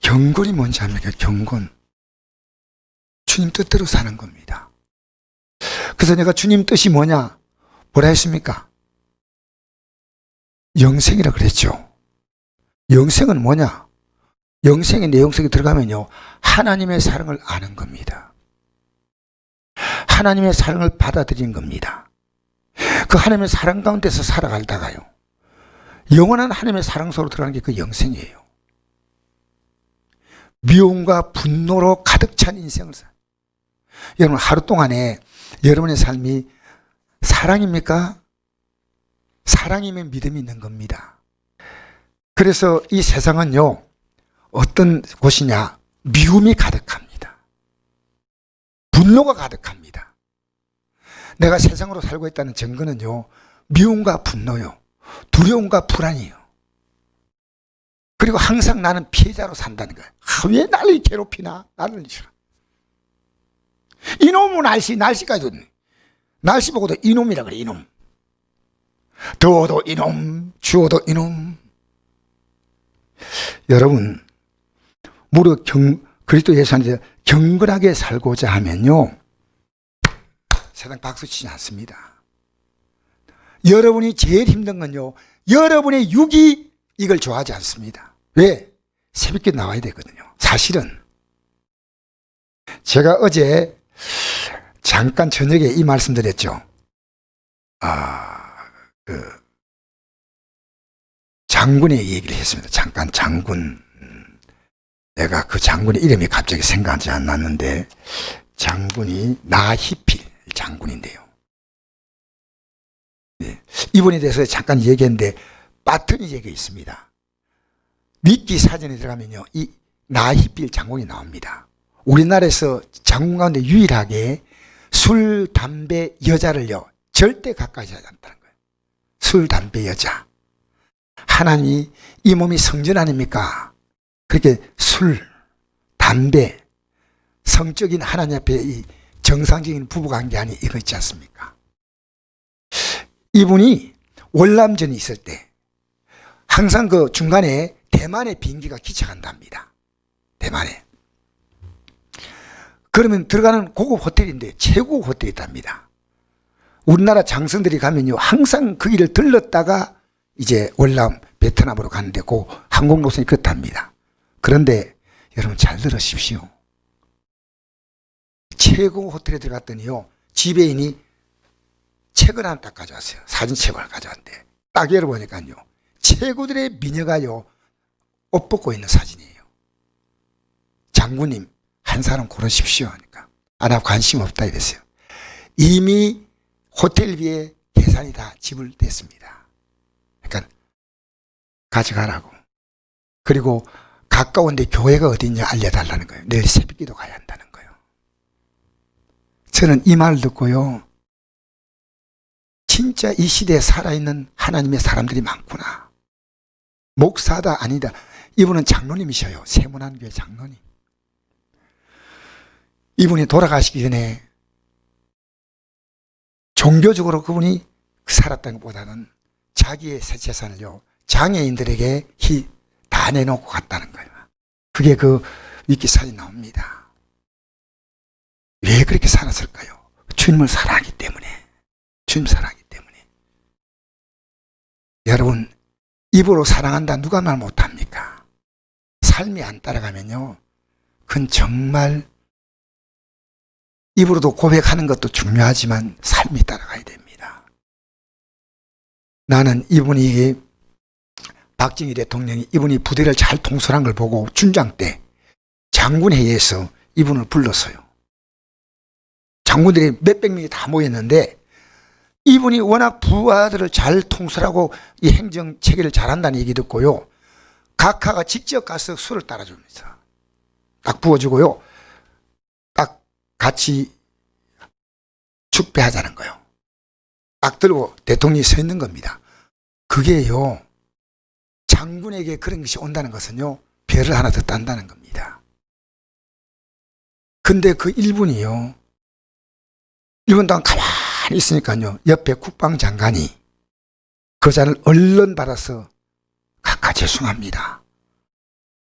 경건이 뭔지 압니까? 경건. 주님 뜻대로 사는 겁니다. 그래서 내가 주님 뜻이 뭐냐? 뭐라 했습니까? 영생이라 그랬죠. 영생은 뭐냐? 영생의 내용 속에 들어가면요. 하나님의 사랑을 아는 겁니다. 하나님의 사랑을 받아들이는 겁니다. 그 하나님의 사랑 가운데서 살아가다가요. 영원한 하나님의 사랑 속으로 들어가는 게 그 영생이에요. 미움과 분노로 가득 찬 인생을 살. 여러분 하루 동안에 여러분의 삶이 사랑입니까? 사랑이면 믿음이 있는 겁니다. 그래서 이 세상은요, 어떤 곳이냐? 미움이 가득합니다. 분노가 가득합니다. 내가 세상으로 살고 있다는 증거는요, 미움과 분노요, 두려움과 불안이요. 그리고 항상 나는 피해자로 산다는 거예요. 아, 왜 나를 괴롭히나? 나를 싫어. 이놈은 날씨, 날씨까지도. 날씨 보고도 이놈이라 그래, 이놈. 더워도 이놈, 추워도 이놈. 여러분, 무릇 경, 그리스도 예수 안에서 경건하게 살고자 하면요. 세상 박수 치지 않습니다. 여러분이 제일 힘든 건요. 여러분의 육이 이걸 좋아하지 않습니다. 왜? 새벽에 나와야 되거든요. 사실은 제가 어제 잠깐 저녁에 이 말씀 드렸죠. 아, 그 장군의 얘기를 했습니다. 잠깐 장군. 음, 내가 그 장군의 이름이 갑자기 생각하지 않았는데 장군이 나히필 장군인데요. 네. 이분에 대해서 잠깐 얘기했는데 빠트니 얘기가 있습니다. 미끼 사전에 들어가면요. 이 나히필 장군이 나옵니다. 우리나라에서 장군 가운데 유일하게 술, 담배, 여자를요. 절대 가까이 하지 않다는 거예요. 술, 담배, 여자. 하나님이 이 몸이 성전 아닙니까? 그렇게 술, 담배, 성적인 하나님 앞에 이 정상적인 부부관계 아니 이거 있지 않습니까? 이분이 월남전이 있을 때 항상 그 중간에 대만의 비행기가 기착한답니다. 대만에. 그러면 들어가는 고급 호텔인데 최고 호텔이 있답니다. 우리나라 장성들이 가면요 항상 그 길을 들렀다가 이제 월남 베트남으로 가는데 그 항공 노선이 그렇답니다. 그런데 여러분 잘 들으십시오. 최고 호텔에 들어갔더니요 지배인이 책을 하나 딱 가져왔어요. 사진책을 가져왔는데 딱 열어보니까요 최고들의 미녀가요 옷 벗고 있는 사진이에요. 장군님 한 사람 고르십시오 하니까 아 나 관심 없다 이랬어요. 이미 호텔비에 계산이 다 지불됐습니다. 그러니까 가져가라고. 그리고 가까운데 교회가 어디냐 알려달라는 거예요. 내일 새벽 기도 가야 한다는 거예요. 저는 이 말 듣고요. 진짜 이 시대에 살아있는 하나님의 사람들이 많구나. 목사다 아니다. 이분은 장로님이셔요. 세문안교회 장로님. 이분이 돌아가시기 전에 종교적으로 그분이 살았다는 것보다는 자기의 새 재산을요, 장애인들에게 히, 다 내놓고 갔다는 거예요. 그게 그 위키 사진 나옵니다. 왜 그렇게 살았을까요? 주님을 사랑하기 때문에. 주님 사랑하기 때문에. 여러분, 입으로 사랑한다 누가 말 못합니까? 삶이 안 따라가면요, 그건 정말 입으로도 고백하는 것도 중요하지만 삶이 따라가야 됩니다. 나는 이분이 박정희 대통령이 이분이 부대를 잘 통솔한 걸 보고 준장 때 장군회의에서 이분을 불렀어요. 장군들이 몇백 명이 다 모였는데 이분이 워낙 부하들을 잘 통솔하고 이 행정 체계를 잘한다는 얘기 듣고요. 각하가 직접 가서 술을 따라줍니다. 딱 부어주고요. 딱 같이 축배하자는 거예요. 딱 들고 대통령이 서 있는 겁니다. 그게요. 장군에게 그런 것이 온다는 것은요. 별을 하나 더 딴다는 겁니다. 근데 그 1분이요. 1분 동안 가만히 있으니까요. 옆에 국방장관이 그 잔을 얼른 받아서 각하 죄송합니다.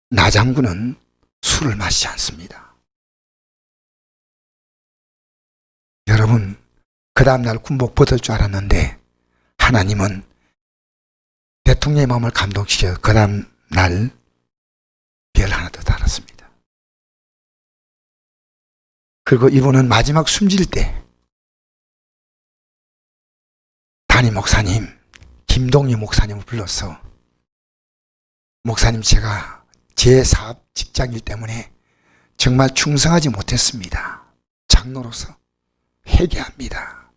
나장군은 술을 마시지 않습니다. 여러분, 그 다음날 군복 벗을 줄 알았는데 하나님은 대통령의 마음을 감동시켜 그 다음날 별 하나 더 달았습니다. 그리고 이분은 마지막 숨질 때 담임 목사님, 김동희 목사님을 불러서 목사님 제가 제 사업 직장일 때문에 정말 충성하지 못했습니다. 장로로서 회개합니다.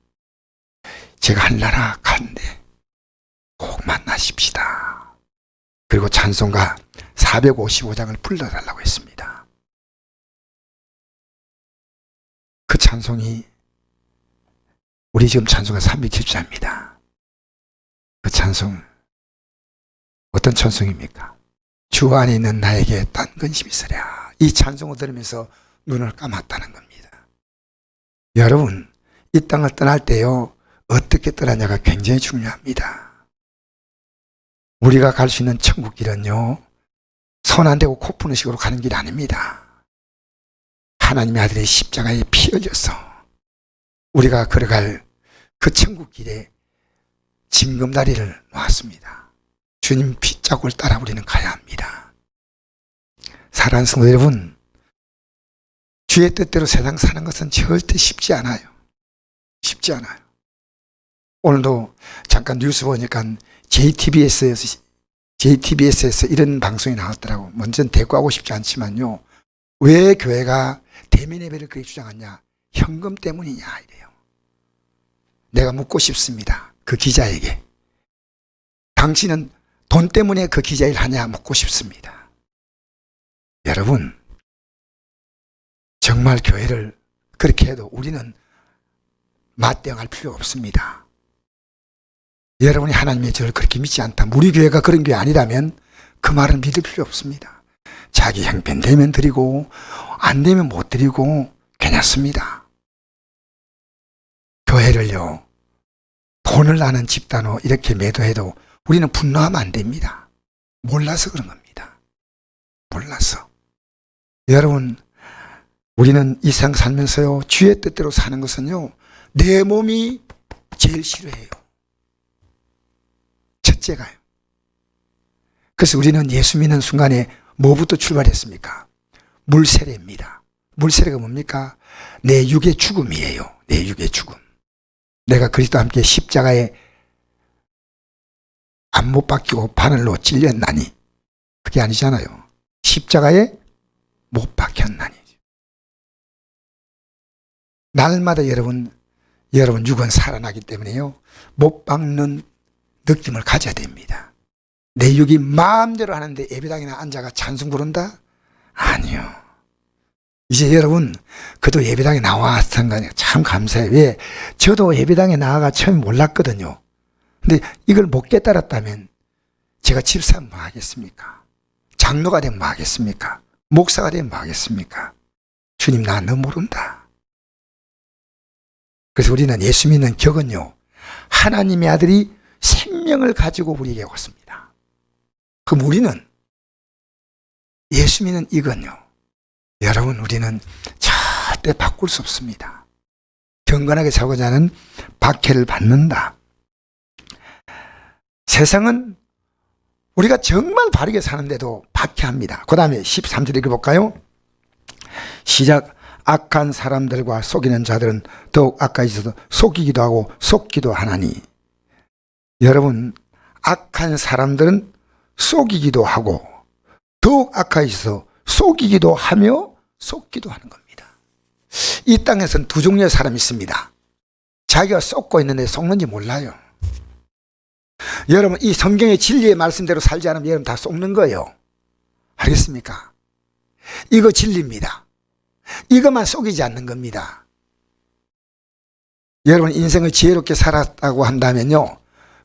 제가 한나라 가는데 꼭 만나십시다. 그리고 찬송가 455장을 불러달라고 했습니다. 그 찬송이 우리 지금 찬송가 307자입니다. 그 찬송 어떤 찬송입니까? 주 안에 있는 나에게 딴 근심이 있으랴. 이 찬송을 들으면서 눈을 감았다는 겁니다. 여러분, 이 땅을 떠날 때요, 어떻게 떠나냐가 굉장히 중요합니다. 우리가 갈 수 있는 천국 길은요, 손 안 대고 코 푸는 식으로 가는 길이 아닙니다. 하나님의 아들의 십자가에 피 흘려서 우리가 걸어갈 그 천국 길에 징검다리를 놓았습니다. 주님 핏자국을 따라 우리는 가야 합니다. 사랑하는 성도 여러분, 주의 뜻대로 세상 사는 것은 절대 쉽지 않아요. 쉽지 않아요. 오늘도 잠깐 뉴스 보니까 JTBS에서 JTBS에서 이런 방송이 나왔더라고. 먼저 대꾸하고 싶지 않지만요. 왜 교회가 대면 예배를 그렇게 주장하냐? 현금 때문이냐 이래요. 내가 묻고 싶습니다. 그 기자에게. 당신은 돈 때문에 그 기자 일 하냐 묻고 싶습니다. 여러분, 정말 교회를 그렇게 해도 우리는 맞대응할 필요가 없습니다. 여러분이 하나님의 저를 그렇게 믿지 않다. 우리 교회가 그런 교회 아니라면 그 말은 믿을 필요 없습니다. 자기 형편 되면 드리고 안 되면 못 드리고 괜찮습니다. 교회를요 돈을 나는 집단으로 이렇게 매도해도 우리는 분노하면 안 됩니다. 몰라서 그런 겁니다. 몰라서. 여러분, 우리는 이 세상 살면서요, 주의 뜻대로 사는 것은요, 내 몸이 제일 싫어해요. 첫째가요. 그래서 우리는 예수 믿는 순간에 뭐부터 출발했습니까? 물세례입니다. 물세례가 뭡니까? 내 육의 죽음이에요. 내 육의 죽음. 내가 그리스도와 함께 십자가에 안 못 박히고 바늘로 찔렸나니 그게 아니잖아요. 십자가에 못 박혔나니. 날마다 여러분 여러분 육은 살아나기 때문에요. 못 박는 느낌을 가져야 됩니다. 내 육이 마음대로 하는데 예배당이나 앉아가 찬송 부른다? 아니요. 이제 여러분, 그도 예배당에 나왔던 거참 감사해요. 왜? 저도 예배당에 나와가 처음 몰랐거든요. 근데 이걸 못 깨달았다면 제가 집사면 뭐 하겠습니까? 장로가 되면 뭐 하겠습니까? 목사가 되면 뭐 하겠습니까? 주님 나 너 모른다. 그래서 우리는 예수 믿는 격은요. 하나님의 아들이 생명을 가지고 우리에게 왔습니다. 그럼 우리는 예수 믿는 이건요. 여러분 우리는 절대 바꿀 수 없습니다. 경건하게 살고자 하는 박해를 받는다. 세상은 우리가 정말 바르게 사는데도 박해합니다. 그 다음에 13절 읽어볼까요? 시작. 악한 사람들과 속이는 자들은 더욱 있어서 속이기도 하고 속기도 하나니. 여러분, 악한 사람들은 속이기도 하고 더욱 있어서 속이기도 하며 속기도 하는 겁니다. 이 땅에서는 두 종류의 사람이 있습니다. 자기가 쏟고 있는데 속는지 몰라요. 여러분, 이 성경의 진리의 말씀대로 살지 않으면 여러분 다 속는 거예요. 알겠습니까? 이거 진리입니다. 이것만 속이지 않는 겁니다. 여러분, 인생을 지혜롭게 살았다고 한다면요.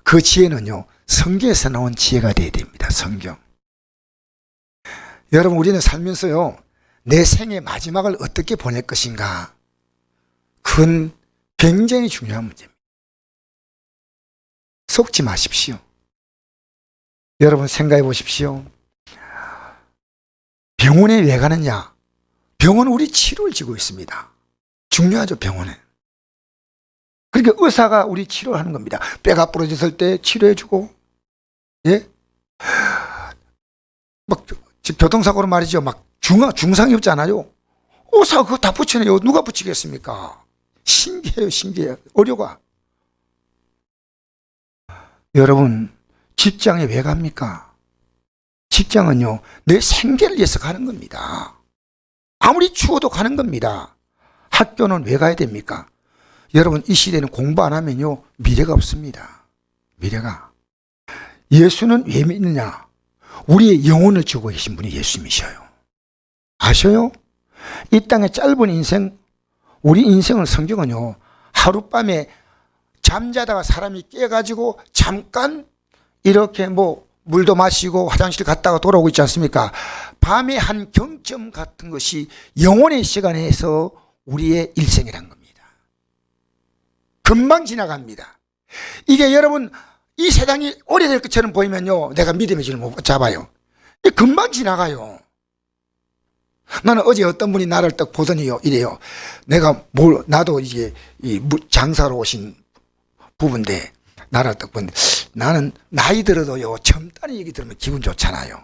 그 지혜는요, 성경에서 나온 지혜가 되어야 됩니다. 성경. 여러분, 우리는 살면서요, 내 생의 마지막을 어떻게 보낼 것인가. 그건 굉장히 중요한 문제입니다. 속지 마십시오. 여러분 생각해 보십시오. 병원에 왜 가느냐? 병원은 우리 치료를 지고 있습니다. 중요하죠, 병원은. 그러니까 의사가 우리 치료를 하는 겁니다. 뼈가 부러졌을 때 치료해주고, 예? 막, 저- 교통사고로 말이죠. 막 중, 중상이 없잖아요. 의사가 그거 다 붙여내요. 누가 붙이겠습니까? 신기해요, 신기해요. 어려가. 여러분, 직장에 왜 갑니까? 직장은요, 내 생계를 위해서 가는 겁니다. 아무리 추워도 가는 겁니다. 학교는 왜 가야 됩니까? 여러분, 이 시대는 공부 안 하면요, 미래가 없습니다. 미래가. 예수는 왜 믿느냐? 우리의 영혼을 주고 계신 분이 예수님이셔요. 아셔요? 이 땅의 짧은 인생, 우리 인생을 성경은요, 하룻밤에 잠자다가 사람이 깨가지고 잠깐 이렇게 뭐 물도 마시고 화장실 갔다가 돌아오고 있지 않습니까? 밤의 한 경점 같은 것이 영혼의 시간에서 우리의 일생이란 겁니다. 금방 지나갑니다. 이게 여러분 이 세상이 오래될 것처럼 보이면요, 내가 믿음의 줄을 못 잡아요. 이 금방 지나가요. 나는 어제 어떤 분이 나를 딱 보더니요, 이래요. 내가 뭘, 나도 이제 이 무- 장사로 오신 부부인데, 나를 딱 보는데, 나는 나이 들어도 요, 젊다는 얘기 들으면 기분 좋잖아요.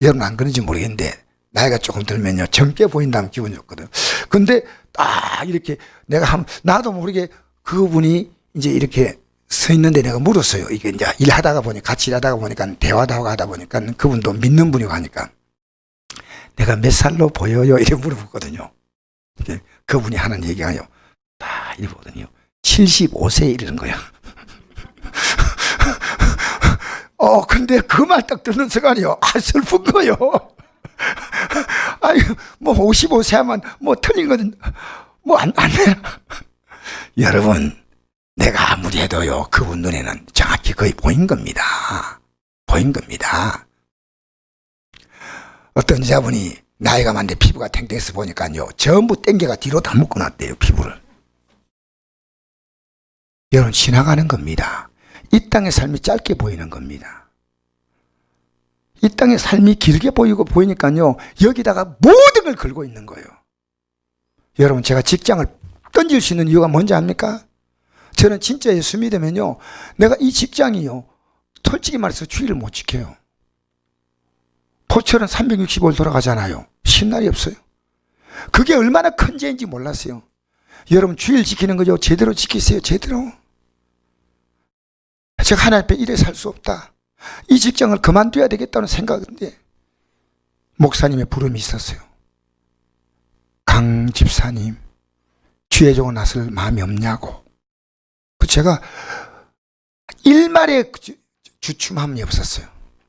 여러분 안 그런지 모르겠는데, 나이가 조금 들면요, 젊게 보인다면 기분 좋거든. 근데 딱 이렇게 내가 한, 나도 모르게 그분이 이제 이렇게 서 있는데 내가 물었어요. 이게 이제 일하다가 보니, 같이 일하다가 보니까, 대화도 하고 하다 보니까 그분도 믿는 분이고 하니까. 내가 몇 살로 보여요? 이렇게 물어보거든요. 그분이 하는 얘기가요. 다 이러거든요. 75세 이러는 거야. 어, 근데 그 말 딱 듣는 순간이요. 아, 슬픈 거요. 아니, 뭐 55세 하면 뭐 틀린 거는 뭐 안, 안 돼. 여러분, 내가 아무리 해도요, 그분 눈에는 정확히 거의 보인 겁니다. 보인 겁니다. 어떤 여자분이 나이가 많은데 피부가 탱탱해서 보니까요, 전부 땡겨가 뒤로 다 묶어놨대요, 피부를. 여러분, 지나가는 겁니다. 이 땅의 삶이 짧게 보이는 겁니다. 이 땅의 삶이 길게 보이고 보이니까요, 여기다가 모든 걸 걸고 있는 거예요. 여러분, 제가 직장을 던질 수 있는 이유가 뭔지 압니까? 저는 진짜 예수 믿으면요, 내가 이 직장이요, 솔직히 말해서 주의를 못 지켜요. 포철은 365일 돌아가잖아요. 쉰 날이 없어요. 그게 얼마나 큰 죄인지 몰랐어요. 여러분 주일 지키는 거죠. 제대로 지키세요. 제대로. 제가 하나님 앞에 이래 살 수 없다. 이 직장을 그만둬야 되겠다는 생각인데 목사님의 부름이 있었어요. 강 집사님 종은 나설 마음이 없냐고. 그 제가 일말의 주- 주춤함이 없었어요.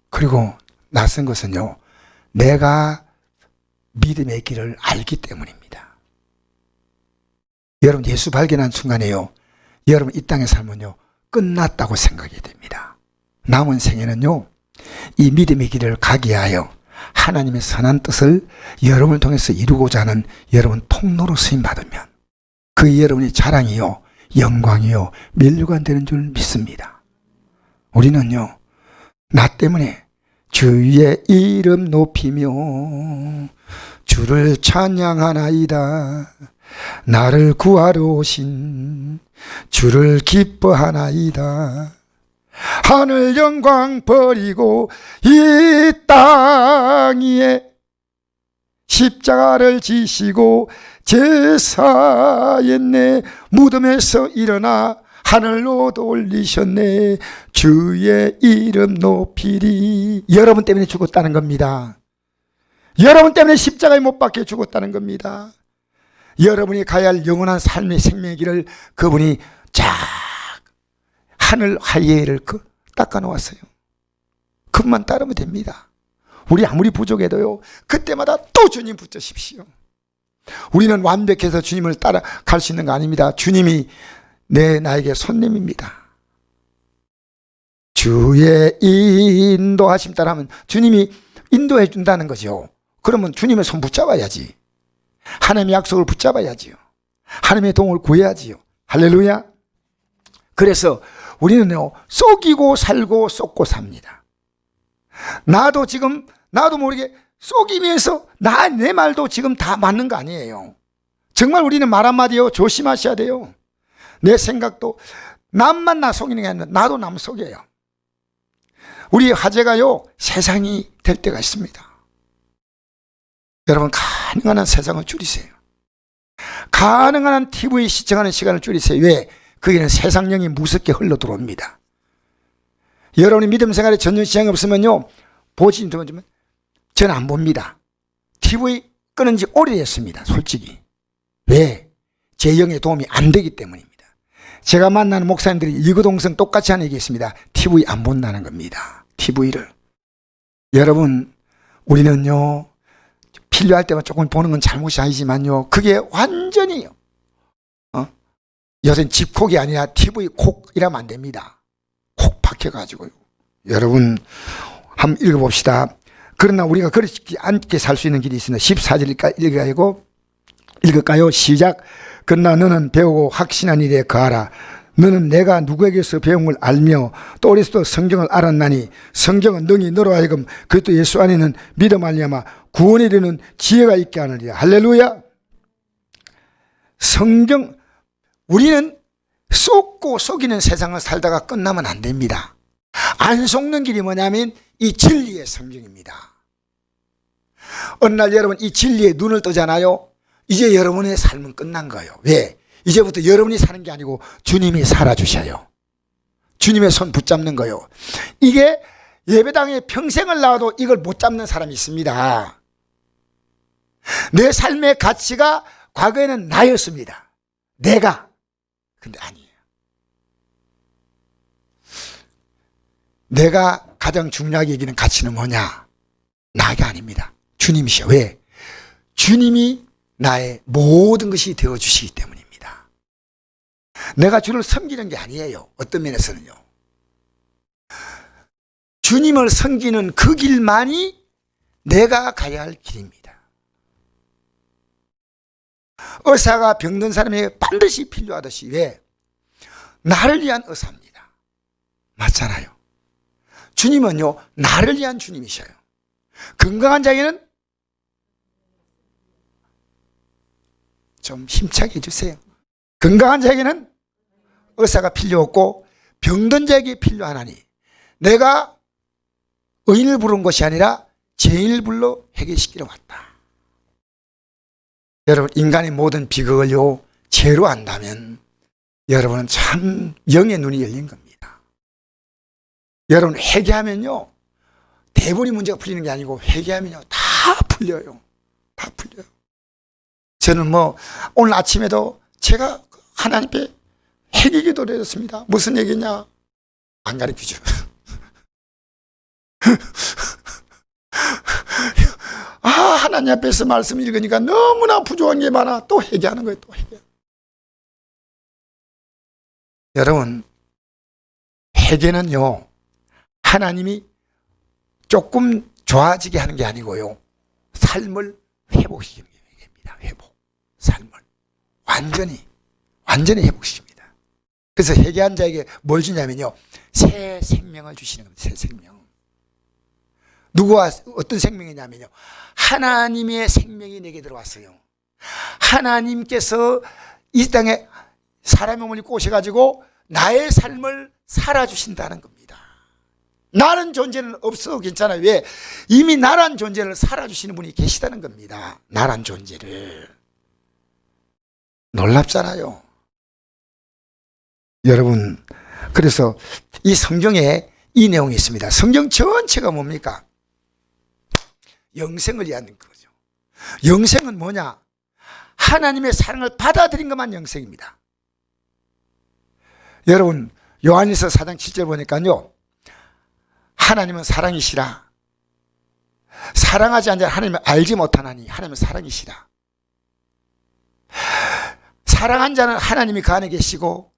그리고 낯선 것은요, 내가 믿음의 길을 알기 때문입니다. 여러분, 예수 발견한 순간에요, 여러분, 이 땅의 삶은요, 끝났다고 생각이 됩니다. 남은 생에는요, 이 믿음의 길을 가게 하여 하나님의 선한 뜻을 여러분을 통해서 이루고자 하는 여러분 통로로 쓰임받으면 그 여러분의 자랑이요, 영광이요, 면류관 되는 줄 믿습니다. 우리는요, 나 때문에 주의 이름 높이며 주를 찬양하나이다. 나를 구하러 오신 주를 기뻐하나이다. 하늘 영광 버리고 이 땅 위에 십자가를 지시고 제사에 내 무덤에서 일어나 하늘로 돌리셨네. 주의 이름 높이리. 여러분 때문에 죽었다는 겁니다. 여러분 때문에 십자가에 못 박혀 죽었다는 겁니다 여러분이 가야 할 영원한 삶의 생명의 길을 그분이 쫙 하늘 하예를 그 닦아 놓았어요 그것만 따르면 됩니다 우리 아무리 부족해도요 그때마다 또 주님 붙으십시오 우리는 완벽해서 주님을 따라갈 수 있는 거 아닙니다 주님이 내 나에게 손님입니다. 주의 인도하심 따라하면 주님이 인도해 준다는 거죠. 그러면 주님의 손 붙잡아야지. 하나님의 약속을 붙잡아야지요. 하나님의 도움을 구해야지요. 할렐루야. 그래서 우리는요, 속이고 살고 쏟고 삽니다. 나도 지금 나도 모르게 속이면서 나 내 말도 지금 다 맞는 거 아니에요. 정말 우리는 말 한마디요 조심하셔야 돼요. 내 생각도 남만 나 속이는 게 아니라 나도 남 속여요. 우리 화제가요 세상이 될 때가 있습니다. 여러분 가능한 한 세상을 줄이세요. 가능한 한 TV 시청하는 시간을 줄이세요. 왜? 거기는 세상령이 무섭게 흘러 들어옵니다. 여러분이 믿음 생활에 전혀 지장이 없으면요 보지 못하면 저는 안 봅니다. TV 끊은 지 오래됐습니다. 솔직히. 왜? 제 영에 도움이 안 되기 때문입니다. 제가 만나는 목사님들이 이거동성 똑같이 하는 얘기 있습니다. TV 안 본다는 겁니다. TV를. 여러분, 우리는요, 필요할 때만 조금 보는 건 잘못이 아니지만요, 그게 완전히요, 어? 요새는 집콕이 아니라 TV 콕이라면 안 됩니다. 콕 박혀가지고요. 여러분, 한번 읽어봅시다. 그러나 우리가 그렇지 않게 살 수 있는 길이 있습니다. 14절 읽어가지고 읽을까요? 시작. 그러나 너는 배우고 확신한 일에 거하라. 너는 내가 누구에게서 배운 걸 알며 또 어리서도 성경을 알았나니 성경은 능히 너로 하여금 그리스도 예수 안에는 믿음 알리야마 구원에 이르는 지혜가 있게 하느니라. 할렐루야. 성경 우리는 쏟고 속이는 세상을 살다가 끝나면 안 됩니다. 안 속는 길이 뭐냐면 이 진리의 성경입니다. 어느 날 여러분 이 진리에 눈을 뜨잖아요. 이제 여러분의 삶은 끝난 거예요. 왜? 이제부터 여러분이 사는 게 아니고 주님이 살아주셔요. 주님의 손 붙잡는 거요. 이게 예배당에 평생을 나와도 이걸 못 잡는 사람이 있습니다. 내 삶의 가치가 과거에는 나였습니다. 내가. 근데 아니에요. 내가 가장 중요하게 여기는 가치는 뭐냐? 나가 아닙니다. 주님이시여. 왜? 주님이 나의 모든 것이 되어 주시기 때문입니다. 내가 주를 섬기는 게 아니에요. 어떤 면에서는요. 주님을 섬기는 그 길만이 내가 가야 할 길입니다. 의사가 병든 사람에게 반드시 필요하듯이 왜? 나를 위한 의사입니다. 맞잖아요. 주님은요, 나를 위한 주님이셔요. 건강한 자에게는 좀 힘차게 해주세요. 건강한 자에게는 의사가 필요 없고 병든 자에게 필요하나니 내가 의인을 부른 것이 아니라 죄인을 불러 해결시키러 왔다. 여러분 인간의 모든 비극을요 죄로 안다면 여러분은 참 영의 눈이 열린 겁니다. 여러분 회개하면요 대부분이 문제가 풀리는 게 아니고 회개하면요 다 풀려요. 다 풀려요. 저는 뭐 오늘 아침에도 제가 하나님께 회개 기도를 했습니다. 무슨 얘기냐? 안 가르치죠. 아, 하나님 앞에서 말씀 읽으니까 너무나 부족한 게 많아. 또 회개하는 거예요, 또 회개. 여러분, 회개는요, 하나님이 조금 좋아지게 하는 게 아니고요, 삶을 회복시키는 게 회개입니다, 회복. 삶을. 완전히, 완전히 회복시킵니다. 그래서 회개한 자에게 뭘 주냐면요, 새 생명을 주시는 겁니다, 새 생명. 누구와 어떤 생명이냐면요. 하나님의 생명이 내게 들어왔어요. 하나님께서 이 땅에 사람의 몸을 입고 오셔가지고 나의 삶을 살아주신다는 겁니다. 나는 존재는 없어도 괜찮아요. 왜? 이미 나란 존재를 살아주시는 분이 계시다는 겁니다. 나란 존재를. 놀랍잖아요. 여러분, 그래서 이 성경에 이 내용이 있습니다. 성경 전체가 뭡니까? 영생을 위한 거죠. 영생은 뭐냐? 하나님의 사랑을 받아들인 것만 영생입니다. 여러분, 요한일서 4장 7절 보니까요. 하나님은 사랑이시라. 사랑하지 않는 하나님을 알지 못하나니 하나님은 사랑이시라. 사랑한 자는 하나님이 그 안에 계시고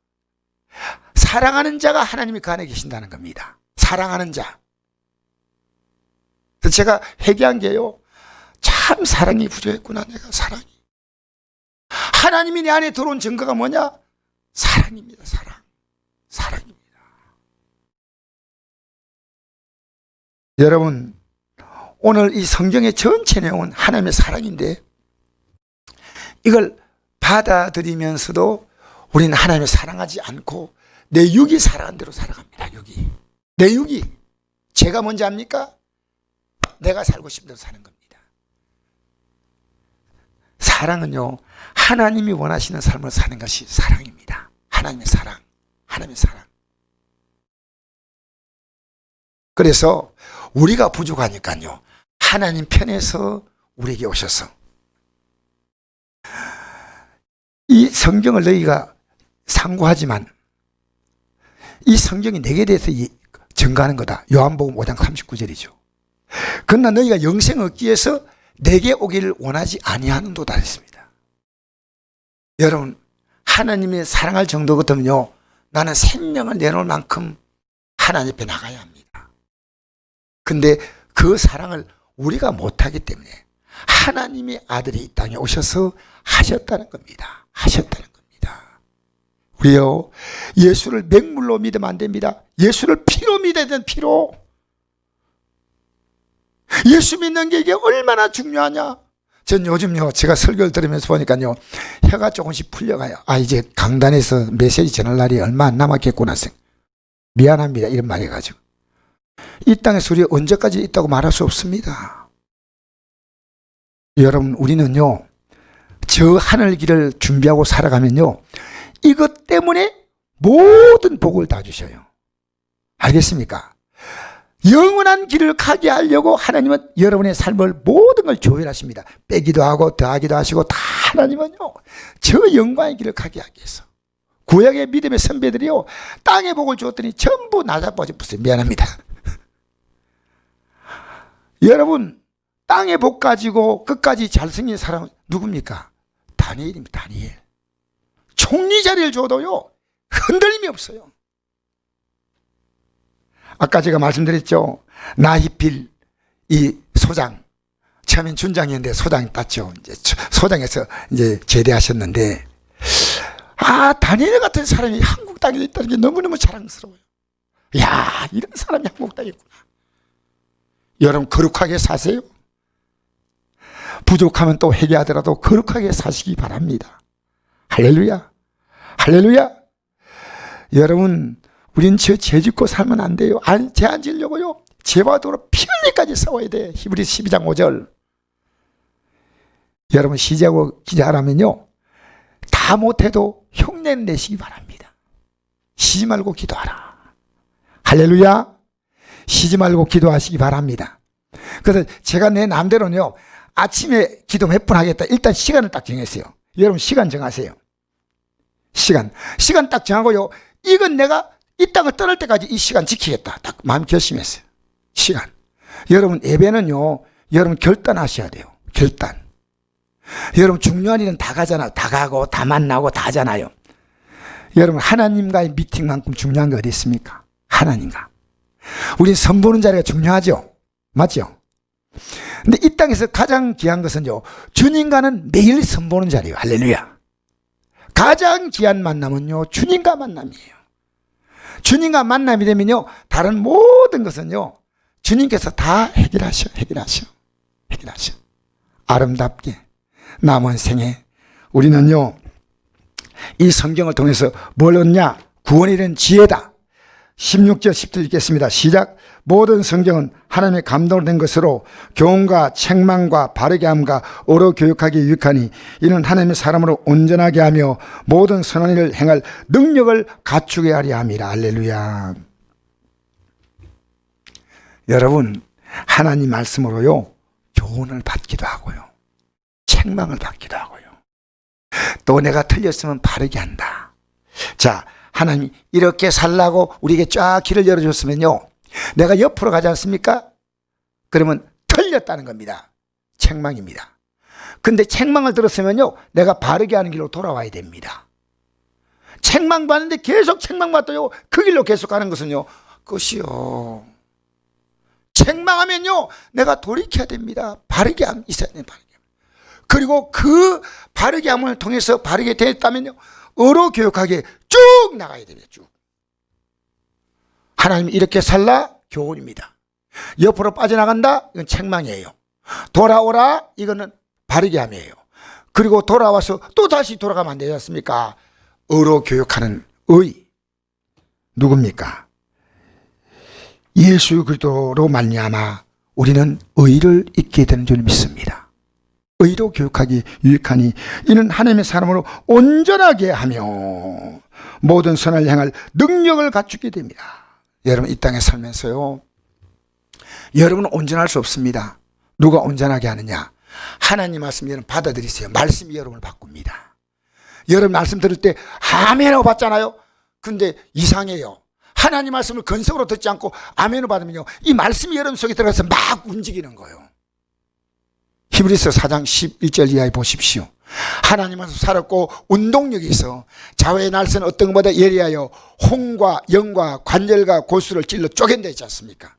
사랑하는 자가 하나님이 그 안에 계신다는 겁니다. 사랑하는 자. 그래서 제가 회개한 게요. 참 사랑이 부족했구나, 내가 사랑이. 하나님이 내 안에 들어온 증거가 뭐냐? 사랑입니다, 사랑. 사랑입니다. 여러분, 오늘 이 성경의 전체 내용은 하나님의 사랑인데 이걸 받아들이면서도 우리는 하나님을 사랑하지 않고 내 육이 사랑한 대로 살아갑니다. 육이. 내 육이. 제가 뭔지 압니까? 내가 살고 싶은 대로 사는 겁니다. 사랑은요, 하나님이 원하시는 삶을 사는 것이 사랑입니다. 하나님의 사랑. 하나님의 사랑. 그래서 우리가 부족하니까요, 하나님 편에서 우리에게 오셔서 이 성경을 너희가 상고하지만 이 성경이 내게 대해서 이- 증가하는 거다. 요한복음 5장 39절이죠. 그러나 너희가 영생 얻기 위해서 내게 오기를 원하지 아니하는도다 했습니다. 여러분 하나님의 사랑할 정도 같으면요 나는 생명을 내놓을 만큼 하나님 앞에 나가야 합니다. 근데 그 사랑을 우리가 못하기 때문에 하나님의 아들이 이 땅에 오셔서 하셨다는 겁니다. 하셨다는 겁니다. 우리요 예수를 맹물로 믿으면 안 됩니다. 예수를 피로 믿어야 되는 피로. 예수 믿는 게 이게 얼마나 중요하냐? 전 요즘요, 제가 설교를 들으면서 보니까요, 혀가 조금씩 풀려가요. 아, 이제 강단에서 메시지 전할 날이 얼마 안 남았겠구나. 생. 미안합니다. 이런 말 해가지고. 이 땅에서 우리 언제까지 있다고 말할 수 없습니다. 여러분, 우리는요, 저 하늘 길을 준비하고 살아가면요, 이것 때문에 모든 복을 다 주셔요. 알겠습니까? 영원한 길을 가게 하려고 하나님은 여러분의 삶을 모든 걸 조율하십니다. 빼기도 하고 더하기도 하시고 다 하나님은요. 저 영광의 길을 가게 하기 위해서. 구약의 믿음의 선배들이요. 땅의 복을 주었더니 전부 나자빠졌어요. 미안합니다. 여러분 땅의 복 가지고 끝까지 잘생긴 사람은 누굽니까? 다니엘입니다. 다니엘. 총리 자리를 줘도요. 흔들림이 없어요. 아까 제가 말씀드렸죠. 나히필 이 소장 처음엔 준장이었는데 소장이 땄죠. 이제 소장에서 이제 제대하셨는데 아 다니엘 같은 사람이 한국 땅에 있다는 게 너무너무 자랑스러워요. 야 이런 사람이 한국 땅에 있구나. 여러분 거룩하게 사세요. 부족하면 또 회개하더라도 거룩하게 사시기 바랍니다. 할렐루야. 할렐루야. 여러분 우린 죄 짓고 살면 안 돼요. 안, 죄안 지려고요. 죄와 도로 피 흘리까지 싸워야 돼. 히브리 12장 5절. 여러분 시작하고 기도하라면요. 다 못해도 흉내 내시기 바랍니다. 쉬지 말고 기도하라. 할렐루야. 쉬지 말고 기도하시기 바랍니다. 그래서 제가 내 남대로는요. 아침에 기도 몇 분 하겠다. 일단 시간을 딱 정했어요. 여러분 시간 정하세요. 시간. 시간 딱 정하고요. 이건 내가 이 땅을 떠날 때까지 이 시간 지키겠다. 딱 마음 결심했어요. 시간. 여러분, 예배는요, 여러분 결단하셔야 돼요. 결단. 여러분, 중요한 일은 다 가잖아요. 다 가고, 다 만나고, 다 하잖아요. 여러분, 하나님과의 미팅만큼 중요한 게 어디 있습니까? 하나님과. 우리 선보는 자리가 중요하죠? 맞죠? 근데 이 땅에서 가장 귀한 것은요, 주님과는 매일 선보는 자리예요. 할렐루야. 가장 귀한 만남은요, 주님과 만남이에요. 주님과 만남이 되면요, 다른 모든 것은요, 주님께서 다 해결하셔, 해결하셔, 해결하셔. 아름답게 남은 생에 우리는요, 이 성경을 통해서 뭘 얻냐? 구원이 된 지혜다. 16절 10절 읽겠습니다. 시작. 모든 성경은 하나님의 감동으로 된 것으로 교훈과 책망과 바르게 함과 오로 교육하기 유익하니 이는 하나님의 사람으로 온전하게 하며 모든 선한 일을 행할 능력을 갖추게 하려 함이라. 할렐루야. 여러분, 하나님 말씀으로요. 교훈을 받기도 하고요. 책망을 받기도 하고요. 또 내가 틀렸으면 바르게 한다. 자, 하나님 이렇게 살라고 우리에게 쫙 길을 열어줬으면요. 내가 옆으로 가지 않습니까? 그러면 틀렸다는 겁니다. 책망입니다. 근데 책망을 들었으면요. 내가 바르게 하는 길로 돌아와야 됩니다. 책망받는데 계속 책망받아요. 그 길로 계속 가는 것은요. 그것이요. 책망하면요. 내가 돌이켜야 됩니다. 바르게 함 있어야. 바르게 함. 그리고 그 바르게 함을 통해서 바르게 됐다면요. 어로 교육하게 쭉 나가야 됩니다. 쭉. 하나님 이렇게 살라 교훈입니다. 옆으로 빠져나간다? 이건 책망이에요. 돌아오라? 이거는 바르게 함이에요. 그리고 돌아와서 또 다시 돌아가면 안 되지 않습니까? 의로 교육하는 의. 누굽니까? 예수 그리스도로 말미암아 우리는 의를 잊게 되는 줄 믿습니다. 의로 교육하기 유익하니 이는 하나님의 사람으로 온전하게 하며 모든 선을 향할 능력을 갖추게 됩니다. 여러분 이 땅에 살면서요. 여러분은 온전할 수 없습니다. 누가 온전하게 하느냐? 하나님 말씀 여러분 받아들이세요. 말씀이 여러분을 바꿉니다. 여러분 말씀 들을 때 아멘하고 받잖아요. 근데 이상해요. 하나님 말씀을 건성으로 듣지 않고 아멘을 받으면요. 이 말씀이 여러분 속에 들어가서 막 움직이는 거예요. 히브리서 4장 11절 이하에 보십시오. 하나님 말씀 살았고 운동력이 있어 자외의 날선 어떤 것보다 예리하여 홍과 영과 관절과 고수를 찔러 쪼갠다 했지 않습니까?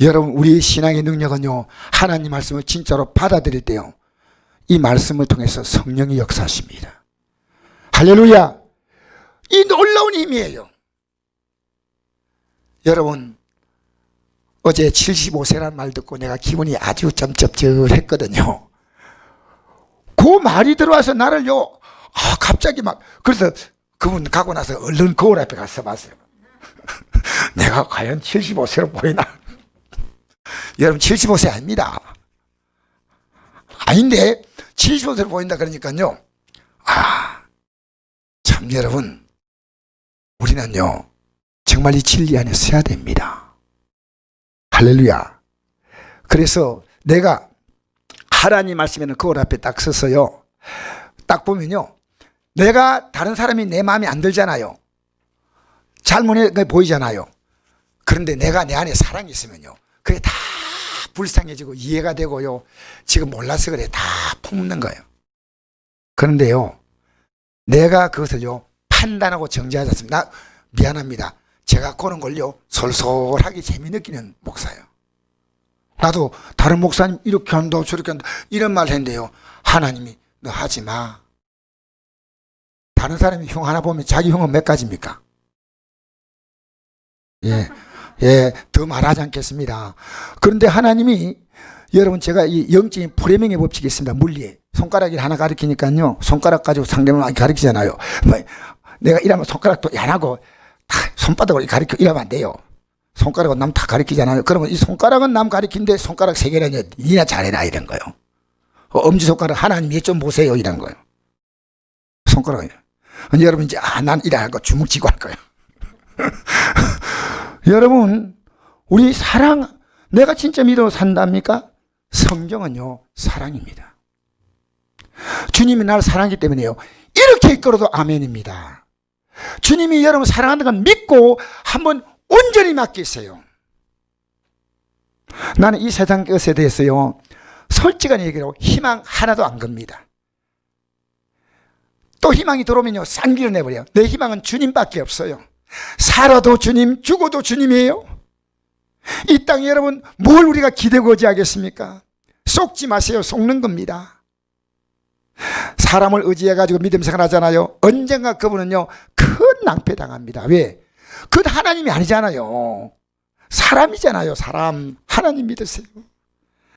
여러분 우리 신앙의 능력은요 하나님 말씀을 진짜로 받아들일 때요 이 말씀을 통해서 성령이 역사하십니다. 할렐루야! 이 놀라운 힘이에요. 여러분 어제 75세라는 말 듣고 내가 기분이 아주 좀 쩝쩝했거든요. 그 말이 들어와서 나를요, 아, 갑자기 막, 그래서 그분 가고 나서 얼른 거울 앞에 가서 봤어요. 내가 과연 75세로 보이나? 여러분, 75세 아닙니다. 아닌데, 75세로 보인다 그러니까요. 아, 참, 여러분, 우리는요, 정말 이 진리 안에 서야 됩니다. 할렐루야. 그래서 내가 하나님 말씀에는 거울 앞에 딱 서서요. 딱 보면요. 내가 다른 사람이 내 마음에 안 들잖아요. 잘못해 보이잖아요. 그런데 내가 내 안에 사랑이 있으면요. 그게 다 불쌍해지고 이해가 되고요. 지금 몰라서 그래. 다 품는 거예요. 그런데요. 내가 그것을요. 판단하고 정지하지 않습니다. 나 미안합니다. 제가 그런 걸요. 솔솔하게 재미 느끼는 목사예요. 나도 다른 목사님 이렇게 한다 저렇게 한다 이런 말 했는데요. 하나님이 너 하지 마. 다른 사람이 흉 하나 보면 자기 흉은 몇 가지입니까? 예, 예, 더 말하지 않겠습니다. 그런데 하나님이 여러분 제가 이 영적인 프레밍의 법칙이 있습니다. 물리에 손가락이 하나 가리키니까요. 손가락 가지고 상대방 많이 가리키잖아요. 뭐, 내가 이러면 손가락도 안 하고 다 손바닥으로 가리켜 이러면 안 돼요. 손가락은 남 다 가리키잖아요. 그러면 이 손가락은 남 가리킨데 손가락 세 개라니 니나 잘해라 이런 거요. 어, 엄지손가락 하나님 얘좀 보세요 이런 거요. 손가락이. 여러분 이제 아, 난 이래 할거 주먹 쥐고 할 거예요. 여러분 우리 사랑 내가 진짜 믿어 산답니까? 성경은요 사랑입니다. 주님이 나를 사랑하기 때문에요. 이렇게 이끌어도 아멘입니다. 주님이 여러분 사랑한다는 걸 믿고 한번 온전히 맡기세요. 나는 이 세상 것에 대해서요, 솔직한 얘기로 희망 하나도 안 겁니다. 또 희망이 들어오면요, 쌍기를 내버려요. 내 희망은 주님밖에 없어요. 살아도 주님, 죽어도 주님이에요. 이 땅에 여러분, 뭘 우리가 기대고 의지하겠습니까? 속지 마세요. 속는 겁니다. 사람을 의지해가지고 믿음 생활하잖아요. 언젠가 그분은요, 큰 낭패 당합니다. 왜? 그건 하나님이 아니잖아요. 사람이잖아요, 사람. 하나님 믿으세요.